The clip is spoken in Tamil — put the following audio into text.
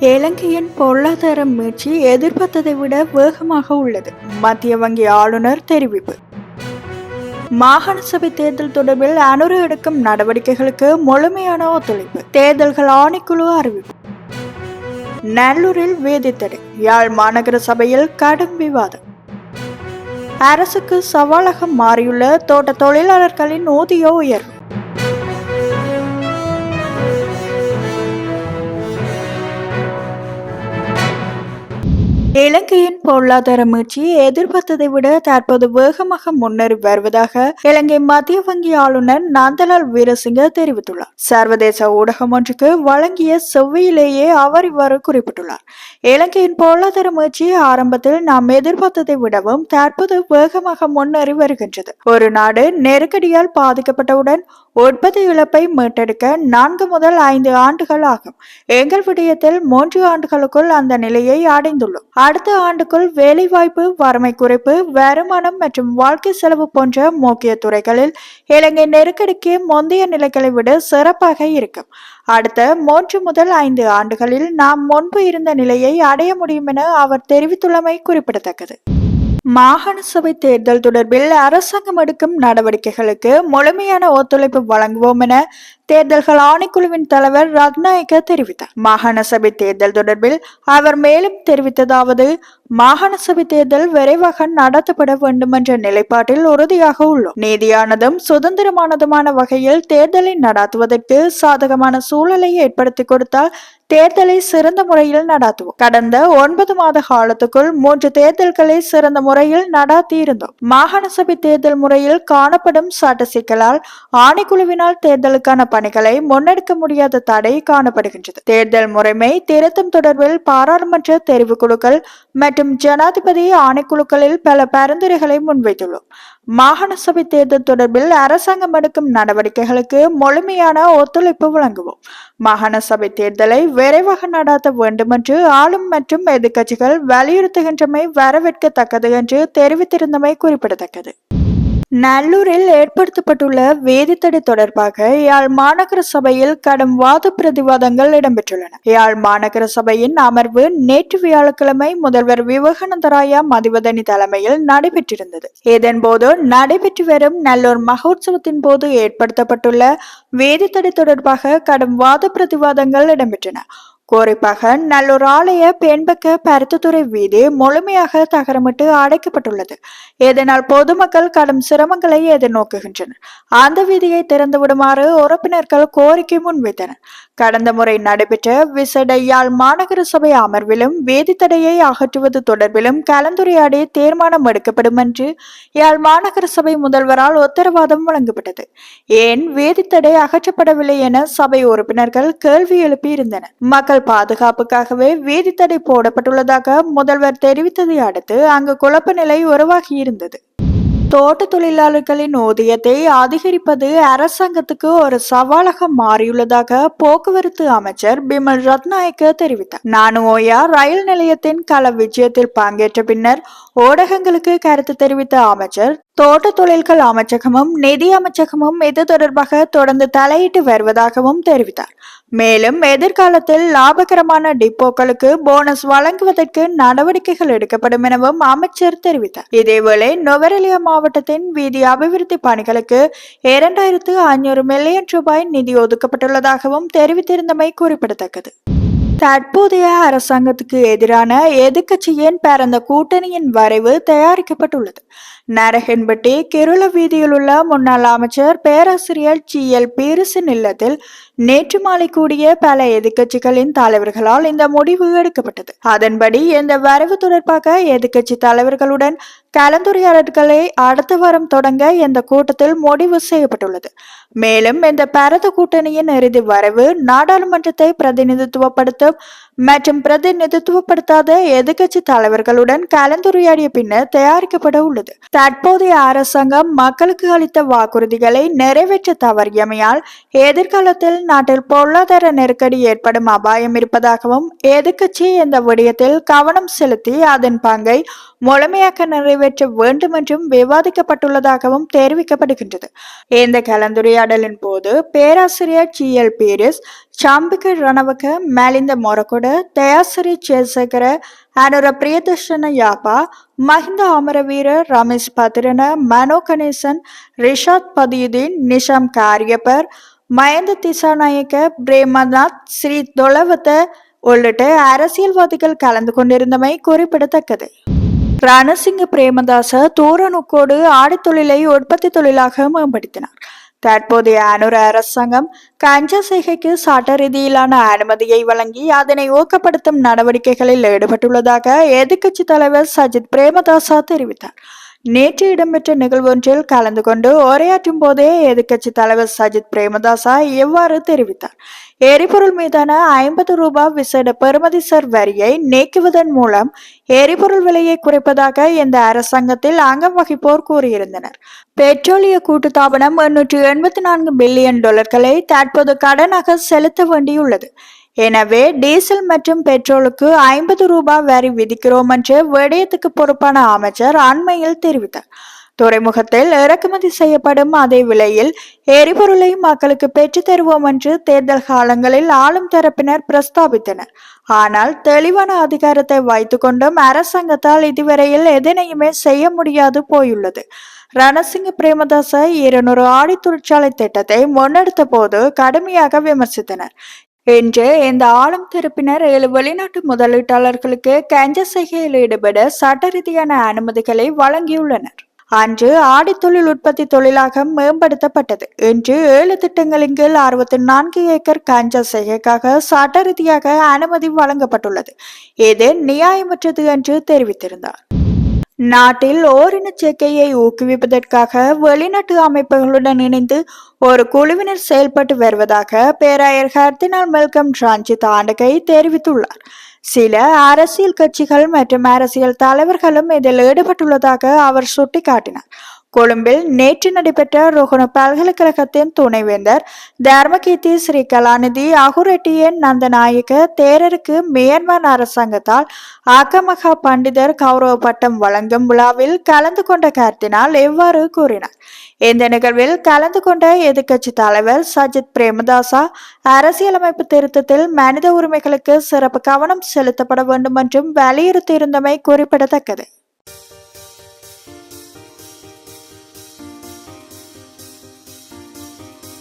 இலங்கையின் பொருளாதார மீட்சி எதிர்பார்த்ததை விட வேகமாக உள்ளது. மத்திய வங்கி ஆளுநர் தெரிவிப்பு. மாகாண சபை தேர்தல் தொடர்பில் அனுறு எடுக்கும் நடவடிக்கைகளுக்கு முழுமையான ஒத்துழைப்பு. தேர்தல்கள் ஆணைக்குழு அறிவிப்பு. நல்லூரில் வேதித்தடை. யாழ் மாநகர சபையில் கடும் விவாதம். அரசுக்கு சவாலாக மாறியுள்ள தோட்ட தொழிலாளர்களின் ஊதிய உயர்வு. இலங்கையின் பொருளாதார மீட்சி எதிர்பார்த்ததை விட தற்போது வேகமாக முன்னேறி வருவதாக இலங்கை மத்திய வங்கி ஆளுநர் நந்தலால் வீரசிங்க தெரிவித்துள்ளார். சர்வதேச ஊடகம் ஒன்றுக்கு வழங்கிய செவ்வியிலேயே அவர் இவ்வாறு குறிப்பிட்டுள்ளார். இலங்கையின் பொருளாதார மீட்சி ஆரம்பத்தில் நாம் எதிர்பார்த்ததை விடவும் தற்போது வேகமாக முன்னேறி வருகின்றது. ஒரு நாடு நெருக்கடியால் பாதிக்கப்பட்டவுடன் உற்பத்தி இழப்பை மீட்டெடுக்க நான்கு முதல் ஐந்து ஆண்டுகள் ஆகும். எங்கள் விடயத்தில் மூன்று ஆண்டுகளுக்குள் அந்த நிலையை அடைந்துள்ளோம். அடுத்த ஆண்டுக்குள் வேலைவாய்ப்பு வறுமை குறைப்பு வருமானம் மற்றும் வாழ்க்கை செலவு போன்ற முக்கிய துறைகளில் இலங்கை நெருக்கடிக்கு முந்தைய நிலைகளை விட சிறப்பாக இருக்கும். அடுத்த மூன்று முதல் ஐந்து ஆண்டுகளில் நாம் முன்பு இருந்த நிலையை அடைய முடியும் என அவர் தெரிவித்துள்ளமை குறிப்பிடத்தக்கது. மாகாண சபை தேர்தல் தொடர்பில் அரசாங்கம் எடுக்கும் நடவடிக்கைகளுக்கு முழுமையான ஒத்துழைப்பு வழங்குவோம் என தேர்தல்கள் ஆணைக்குழுவின் தலைவர் ரத்நாயக்க தெரிவித்தார். மாகாண சபை தேர்தல் தொடர்பில் அவர் மேலும் தெரிவித்ததாவது மாகாண சபை தேர்தல் விரைவாக நடத்தப்பட வேண்டும் என்ற நிலைப்பாட்டில் உறுதியாக உள்ளோம். நீதியானதும் சுதந்திரமானதுமான வகையில் தேர்தலை நடத்துவதற்கு சாதகமான சூழலை ஏற்படுத்தி கொடுத்தால் தேர்தலை சிறந்த முறையில் நடாத்துவோம். கடந்த ஒன்பது மாத காலத்துக்குள் மூன்று தேர்தல்களை சிறந்த முறையில் நடாத்தி இருந்தோம் மாகாண சபை தேர்தல் முறையில் காணப்படும் சட்ட சிக்கலால் ஆணைக்குழுவினால் தேர்தலுக்கான பணிகளை முன்னெடுக்க முடியாத தடை காணப்படுகின்றது. தேர்தல் முறைமை திருத்தம் தொடர்பில் பாராளுமன்ற தெரிவுக்குழுக்கள் மற்றும் ஜனாதிபதி ஆணைக்குழுக்களில் பல பரிந்துரைகளை முன்வைத்துள்ளோம். மாகாண சபை தேர்தல் தொடர்பில் அரசாங்கம் எடுக்கும் நடவடிக்கைகளுக்கு முழுமையான ஒத்துழைப்பு வழங்குவோம். மாகாண சபை தேர்தலை விரைவாக நடாத்த வேண்டும் என்று ஆளும் மற்றும் எதிர்க்கட்சிகள் வலியுறுத்துகின்றமை வரவேற்கத்தக்கது என்று தெரிவித்திருந்தமை குறிப்பிடத்தக்கது. நல்லூரில் ஏற்படுத்தப்பட்டுள்ள வேதித்தடை தொடர்பாக யாழ் மாநகர சபையில் கடும் வாத பிரதிவாதங்கள் இடம்பெற்றுள்ளன. யாழ் மாநகர சபையின் அமர்வு நேற்று வியாழக்கிழமை முதல்வர் விவேகானந்தராயா மதிவதனி தலைமையில் நடைபெற்றிருந்தது. இதன்போது நடைபெற்று வரும் நல்லூர் மகோத்சவத்தின் போது ஏற்படுத்தப்பட்டுள்ள வேதித்தடை தொடர்பாக கடும் வாத பிரதிவாதங்கள் இடம்பெற்றன. குறிப்பாக நல்லூர் ஆலய பெண்பக்க பருத்தத்துறை வீதி முழுமையாக தகரமிட்டு அடைக்கப்பட்டுள்ளது. இதனால் பொதுமக்கள் கடும் சிரமங்களை எதிர்நோக்குகின்றனர். அந்த வீதியை திறந்து விடுமாறு உறுப்பினர்கள் கோரிக்கை முன்வைத்தனர். கடந்த முறை நடைபெற்ற விசேட யாழ் மாநகர சபை அமர்விலும் வேதித்தடையை அகற்றுவது தொடர்பிலும் கலந்துரையாடி தீர்மானம் எடுக்கப்படும் என்று யாழ் மாநகர சபை முதல்வரால் உத்தரவாதம் வழங்கப்பட்டது. ஏன் வேதித்தடை அகற்றப்படவில்லை என சபை உறுப்பினர்கள் கேள்வி எழுப்பியிருந்தனர். மக்கள் பாதுகாப்புக்காகவே வேதித்தடை போடப்பட்டுள்ளதாக முதல்வர் தெரிவித்ததை அடுத்து அங்கு குழப்ப நிலை உருவாகியிருந்தது தோட்ட தொழிலாளர்களின் ஊதியத்தை அதிகரிப்பது அரசாங்கத்துக்கு ஒரு சவாலாக மாறியுள்ளதாக போக்குவரத்து அமைச்சர் பிமல் ரத்நாயக்க தெரிவித்தார். நானுஓயா ரயில் நிலையத்தின் கள விஜயத்தில் பங்கேற்ற பின்னர் ஊடகங்களுக்கு கருத்து தெரிவித்த அமைச்சர் தோட்ட தொழில்கள் அமைச்சகமும் நிதி அமைச்சகமும் இது தொடர்பாக தொடர்ந்து தலையிட்டு வருவதாகவும் தெரிவித்தார். மேலும் எதிர்காலத்தில் லாபகரமான டிப்போக்களுக்கு போனஸ் வழங்குவதற்கு நடவடிக்கைகள் எடுக்கப்படும் எனவும் அமைச்சர் தெரிவித்தார். இதேவேளை நுவரெலியா மாவட்டத்தின் வீதி அபிவிருத்தி பணிகளுக்கு இரண்டாயிரத்து ஐநூறு மில்லியன் ரூபாய் நிதி ஒதுக்கப்பட்டுள்ளதாகவும் தெரிவித்திருந்தமை குறிப்பிடத்தக்கது. தற்போதைய அரசாங்கத்துக்கு எதிரான எதிர்க்கட்சியின் பரந்த கூட்டணியின் வரைவு தயாரிக்கப்பட்டுள்ளது. நரகன்பட்டி கிருள வீதியில் உள்ள முன்னாள் அமைச்சர் பேராசிரியர் ஜி எல் பீரிசின் இல்லத்தில் நேற்று மாலை கூடிய பல எதிர்க்கட்சிகளின் தலைவர்களால் இந்த முடிவு எடுக்கப்பட்டது. அதன்படி இந்த வரவு தொடர்பாக எதிர்க்கட்சி தலைவர்களுடன் கலந்துரையாடல்களை அடுத்த வாரம் தொடங்க இந்த கூட்டத்தில் முடிவு செய்யப்பட்டுள்ளது. மேலும் இந்த பரத கூட்டணியின் இறுதி வரவு நாடாளுமன்றத்தை பிரதிநிதித்துவப்படுத்தும் மற்றும் பிரதிநிதித்துவப்படுத்தாத எதிர்க்கட்சி தலைவர்களுடன் கலந்துரையாடிய பின்னர் தயாரிக்கப்பட உள்ளது. தற்போதைய அரசாங்கம் மக்களுக்கு அளித்த வாக்குறுதிகளை நிறைவேற்ற தவறியமையால் எதிர்காலத்தில் நாட்டில் பொருளாதார நெருக்கடி ஏற்படும் அபாயம் இருப்பதாகவும் எதிர்க்கட்சி இந்த விடயத்தில் கவனம் செலுத்தி அதன் பங்கை முழுமையாக நிறைவேற்ற வேண்டும் என்றும் விவாதிக்கப்பட்டுள்ளதாகவும் தெரிவிக்கப்படுகின்றது. இந்த கலந்துரையாடலின் போது பேராசிரியர் சி. எல். பீரிஸ் சாம்பிக ரணவக மேலிந்த மொரகொட தயாசிரி சேசகர அனுர பிரியதர்ஷன யாபா மஹிந்த அமரவீர ரமேஷ் பத்திரன மனோ கணேசன் ரிஷாத் பதியுதீன் நிஷாம் காரியப்பர் மயந்த திசாநாயக்க பிரேமநாத் ஸ்ரீ தொலவத்த உள்ளிட்ட அரசியல்வாதிகள் கலந்து கொண்டிருந்தமை குறிப்பிடத்தக்கது. ரணசிங்க பிரேமதாச தூரனுக்கோடு ஆடித்தொழிலை உற்பத்தி தொழிலாக மேம்படுத்தினார். தற்போதைய அனுர அரசாங்கம் கஞ்சா செய்கைக்கு சட்ட ரீதியிலான அனுமதியை வழங்கி அதனை ஊக்கப்படுத்தும் நடவடிக்கைகளில் ஈடுபட்டுள்ளதாக எதிர்க்கட்சி தலைவர் சஜித் பிரேமதாசா தெரிவித்தார். நேற்று இடம்பெற்ற நிகழ்வொன்றில் கலந்து கொண்டு உரையாற்றும் போதே எதிர்க்கட்சி தலைவர் சஜித் பிரேமதாசா இவ்வாறு தெரிவித்தார். எரிபொருள் மீதான ஐம்பது ரூபாய் விசேட பெறுமதிசர் வரியை நீக்குவதன் மூலம் எரிபொருள் விலையை குறைப்பதாக இந்த அரசாங்கத்தில் அங்கம் வகிப்போர் கூறியிருந்தனர். பெட்ரோலிய கூட்டுத்தாபனம் எண்ணூற்று எண்பத்தி நான்கு பில்லியன் டாலர்களை தற்போது கடனாக செலுத்த வேண்டியுள்ளது. எனவே டீசல் மற்றும் பெட்ரோலுக்கு ஐம்பது ரூபாய் வரி விதிக்கிறோம் என்று விடயத்துக்கு பொறுப்பான அமைச்சர் அண்மையில் தெரிவித்தார். துறைமுகத்தில் இறக்குமதி செய்யப்படும் அதே விலையில் எரிபொருளை மக்களுக்கு பெற்று தருவோம் என்று தேர்தல் காலங்களில் ஆளும் தரப்பினர் பிரஸ்தாபித்தனர். ஆனால் தெளிவான அதிகாரத்தை வைத்துக்கொண்டும் அரசாங்கத்தால் இதுவரையில் எதனையுமே செய்ய முடியாது போயுள்ளது. ரணசிங்க பிரேமதாச இருநூறு ஆடி தொழிற்சாலை திட்டத்தை முன்னெடுத்த போது கடுமையாக விமர்சித்தனர். இன்று இந்த ஆளும் தரப்பினர் ஏழு வெளிநாட்டு முதலீட்டாளர்களுக்கு கஞ்ச செய்கையில் ஈடுபட சட்ட ரீதியான அனுமதிகளை வழங்கியுள்ளனர். அன்று ஆடி தொழில் உற்பத்தி தொழிலாக மேம்படுத்தப்பட்டது. இன்று ஏழு திட்டங்களின் கீழ் அறுபத்தி நான்கு ஏக்கர் கஞ்சா செய்கைக்காக சட்ட ரீதியாக அனுமதி வழங்கப்பட்டுள்ளது. இது நியாயமற்றது என்று தெரிவித்திருந்தார். நாட்டில் ஓரின சேர்க்கையை ஊக்குவிப்பதற்காக வெளிநாட்டு அமைப்புகளுடன் இணைந்து ஒரு குழுவினர் செயல்பட்டு வருவதாக பேராயர் ஹர்தினால் மெல்கம் ரஞ்சித் ஆண்டகை தெரிவித்துள்ளார். சில அரசியல் கட்சிகள் மற்றும் அரசியல் தலைவர்களும் இதில் ஈடுபட்டுள்ளதாக அவர் சுட்டிக்காட்டினார். கொழும்பில் நேற்று நடைபெற்ற ரோஹண பல்கலைக்கழகத்தின் துணைவேந்தர் தர்மகீர்த்தி ஸ்ரீ கலாநிதி அகுரெட்டியன் நந்தநாயக தேரருக்கு மியான்மர் அரசாங்கத்தால் அகமகா பண்டிதர் கௌரவ பட்டம் வழங்கும் விழாவில் கலந்து கொண்ட கருத்தினால் இவ்வாறு கூறினார்? இந்த நிகழ்வில் கலந்து கொண்ட எதிர்க்கட்சி தலைவர் சஜித் பிரேமதாசா அரசியலமைப்பு திருத்தத்தில் மனித உரிமைகளுக்கு சிறப்பு கவனம் செலுத்தப்பட வேண்டும் என்றும் வலியுறுத்தியிருந்தமை குறிப்பிடத்தக்கது.